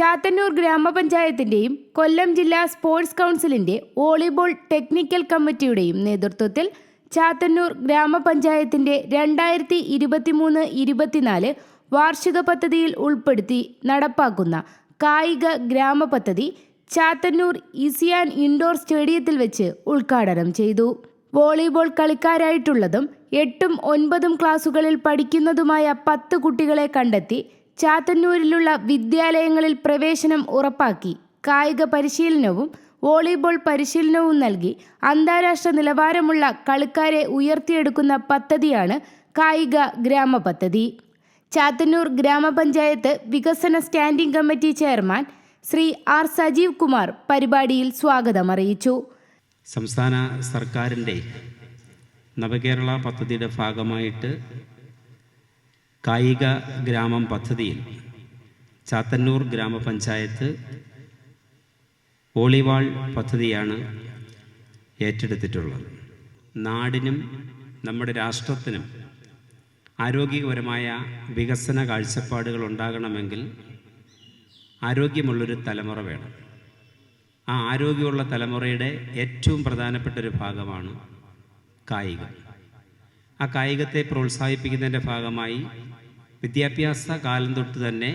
ചാത്തന്നൂർ ഗ്രാമപഞ്ചായത്തിന്റെയും കൊല്ലം ജില്ലാ സ്പോർട്സ് കൗൺസിലിന്റെ volleyball technical കമ്മിറ്റിയുടെയും നേതൃത്വത്തിൽ ചാത്തന്നൂർ ഗ്രാമപഞ്ചായത്തിന്റെ രണ്ടായിരത്തി ഇരുപത്തിമൂന്ന് ഇരുപത്തിനാല് വാർഷിക പദ്ധതിയിൽ ഉൾപ്പെടുത്തി നടപ്പാക്കുന്ന കായിക ഗ്രാമ പദ്ധതി ചാത്തന്നൂർ ഇസിയാൻ ഇൻഡോർ സ്റ്റേഡിയത്തിൽ വെച്ച് ഉദ്ഘാടനം ചെയ്തു. വോളിബോൾ കളിക്കാരായിട്ടുള്ളതും എട്ടും ഒൻപതും ക്ലാസുകളിൽ പഠിക്കുന്നതുമായ പത്ത് കുട്ടികളെ കണ്ടെത്തി ചാത്തന്നൂരിലുള്ള വിദ്യാലയങ്ങളിൽ പ്രവേശനം ഉറപ്പാക്കി. കായിക പരിശീലനവും വോളിബോൾ പരിശീലനവും നൽകി. അന്താരാഷ്ട്ര നിലവാരമുള്ള കളിക്കാരെ ഉയർത്തിയെടുക്കുന്ന പദ്ധതിയാണ് കായിക ഗ്രാമ പദ്ധതി. ചാത്തന്നൂർ ഗ്രാമപഞ്ചായത്ത് വികസന standing committee chairman Shri R Sajeev Kumar പരിപാടിയിൽ സ്വാഗതം അറിയിച്ചു സംസ്ഥാന സർക്കാരിന്റെ നവകേരള പദ്ധതിയുടെ ഭാഗമായിട്ട് കായിക ഗ്രാമം പദ്ധതിയിൽ ചാത്തന്നൂർ ഗ്രാമപഞ്ചായത്ത് വോളിബോൾ പദ്ധതിയാണ് ഏറ്റെടുത്തിട്ടുള്ളത്. നാടിനും നമ്മുടെ രാഷ്ട്രത്തിനും ആരോഗ്യപരമായ വികസന കാഴ്ചപ്പാടുകൾ ഉണ്ടാകണമെങ്കിൽ ആരോഗ്യമുള്ളൊരു തലമുറ വേണം. ആ ആരോഗ്യമുള്ള തലമുറയുടെ ഏറ്റവും പ്രധാനപ്പെട്ട ഒരു ഭാഗമാണ് കായികം. ആ കായികത്തെ പ്രോത്സാഹിപ്പിക്കുന്നതിന്റെ ഭാഗമായി വിദ്യാഭ്യാസ കാലം തൊട്ട് തന്നെ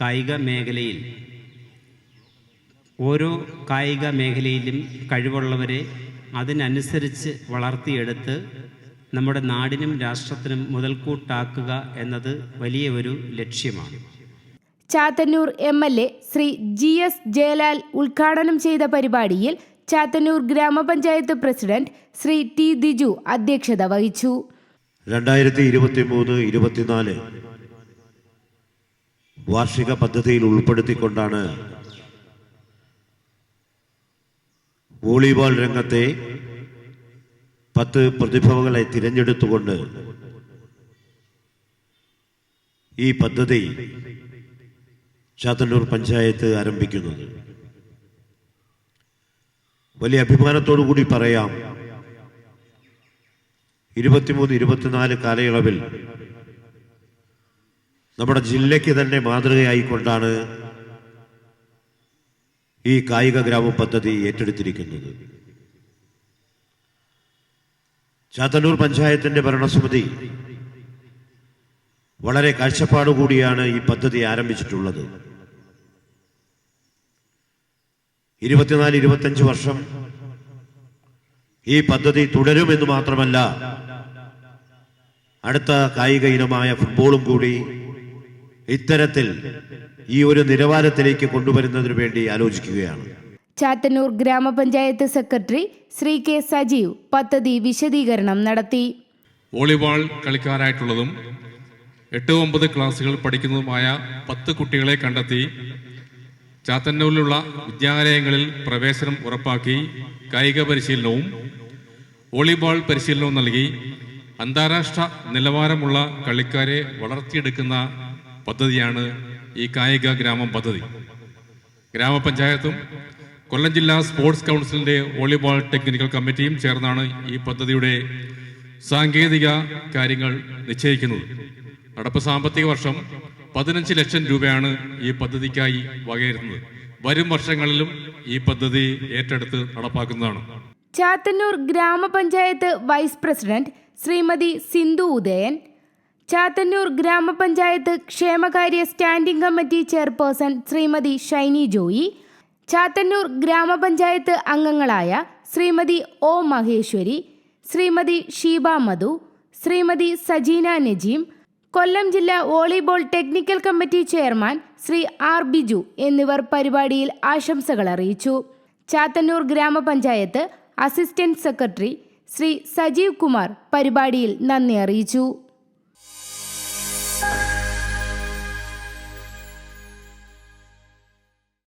കായിക മേഖലയിൽ ഓരോ കായിക മേഖലയിലും കഴിവുള്ളവരെ അതിനനുസരിച്ച് വളർത്തിയെടുത്ത് നമ്മുടെ നാടിനും രാഷ്ട്രത്തിനും മുതൽക്കൂട്ടാക്കുക എന്നത് വലിയ ഒരു ലക്ഷ്യമാണ്. Chathannoor M L A Shri G S Jayalal ഉദ്ഘാടനം ചെയ്ത പരിപാടിയിൽ ചാത്തന്നൂർ ഗ്രാമപഞ്ചായത്ത് പ്രസിഡന്റ് ശ്രീ ടി ദിജു അധ്യക്ഷത വഹിച്ചു. രണ്ടായിരത്തി ഇരുപത്തി മൂന്ന് ഇരുപത്തിനാല് വാർഷിക പദ്ധതിയിൽ ഉൾപ്പെടുത്തിക്കൊണ്ടാണ് വോളിബോൾ രംഗത്തെ പത്ത് പ്രതിഭകളെ തിരഞ്ഞെടുത്തുകൊണ്ട് ഈ പദ്ധതി ചാത്തന്നൂർ പഞ്ചായത്ത് ആരംഭിക്കുന്നത്. വലിയ അഭിമാനത്തോടു കൂടി പറയാം. ഇരുപത്തിമൂന്ന് ഇരുപത്തിനാല് കാലയളവിൽ നമ്മുടെ ജില്ലയ്ക്ക് തന്നെ മാതൃകയായിക്കൊണ്ടാണ് ഈ കായിക ഗ്രാമ പദ്ധതി ഏറ്റെടുത്തിരിക്കുന്നത്. ചാത്തന്നൂർ പഞ്ചായത്തിന്റെ ഭരണസമിതി വളരെ കാഴ്ചപ്പാടുകൂടിയാണ് ഈ പദ്ധതി ആരംഭിച്ചിട്ടുള്ളത്. ഇരുപത്തിനാല് ഇരുപത്തഞ്ച് വർഷം ഈ പദ്ധതി തുടരുമെന്ന് മാത്രമല്ല അടുത്ത കായിക ഇനമായ ഫുട്ബോളും കൂടി ഇത്തരത്തിൽ ഈ ഒരു നിലവാരത്തിലേക്ക് കൊണ്ടുവരുന്നതിനു വേണ്ടി ആലോചിക്കുകയാണ്. ചാത്തന്നൂർ ഗ്രാമപഞ്ചായത്ത് സെക്രട്ടറി ശ്രീ കെ സജീവ് പദ്ധതി വിശദീകരണം നടത്തി. വോളിബോൾ കളിക്കാരായിട്ടുള്ളതും എട്ട് ഒമ്പത് ക്ലാസ്സുകൾ പഠിക്കുന്നതുമായ പത്ത് കുട്ടികളെ കണ്ടെത്തി ചാത്തന്നൂരിലുള്ള വിദ്യാലയങ്ങളിൽ പ്രവേശനം ഉറപ്പാക്കി കായിക പരിശീലനവും വോളിബോൾ പരിശീലനവും നൽകി അന്താരാഷ്ട്ര നിലവാരമുള്ള കളിക്കാരെ വളർത്തിയെടുക്കുന്ന പദ്ധതിയാണ് ഈ കായിക ഗ്രാമം പദ്ധതി. ഗ്രാമപഞ്ചായത്തും കൊല്ലം ജില്ലാ സ്പോർട്സ് കൗൺസിലിന്റെ വോളിബോൾ ടെക്നിക്കൽ കമ്മിറ്റിയും ചേർന്നാണ് ഈ പദ്ധതിയുടെ സാങ്കേതിക കാര്യങ്ങൾ നിശ്ചയിക്കുന്നത്. നടപ്പ് സാമ്പത്തിക വർഷം പതിനഞ്ച് ലക്ഷം രൂപയാണ് ഈ പദ്ധതിക്കായി വകയിരുന്നത്. വരും വർഷങ്ങളിലും ഈ പദ്ധതി ഏറ്റെടുത്ത് നടപ്പാക്കുന്നതാണ്. ചാത്തന്നൂർ ഗ്രാമപഞ്ചായത്ത് വൈസ് പ്രസിഡന്റ് ശ്രീമതി സിന്ധു ഉദയൻ ചാത്തന്നൂർ ഗ്രാമപഞ്ചായത്ത് ക്ഷേമകാര്യ standing committee chairperson Shrimathi Shiny Joy Chathannoor ഗ്രാമപഞ്ചായത്ത് അംഗങ്ങളായ ശ്രീമതി ഒ മഹേശ്വരി ശ്രീമതി ഷീബ മധു ശ്രീമതി സജീന നജീം കൊല്ലം ജില്ലാ volleyball technical committee chairman Shri R Biju എന്നിവർ പരിപാടിയിൽ ആശംസകൾ അറിയിച്ചു. ചാത്തന്നൂർ ഗ്രാമപഞ്ചായത്ത് അസിസ്റ്റന്റ് സെക്രട്ടറി ശ്രീ സജീവ് കുമാർ പരിപാടിയിൽ നന്ദി അറിയിച്ചു.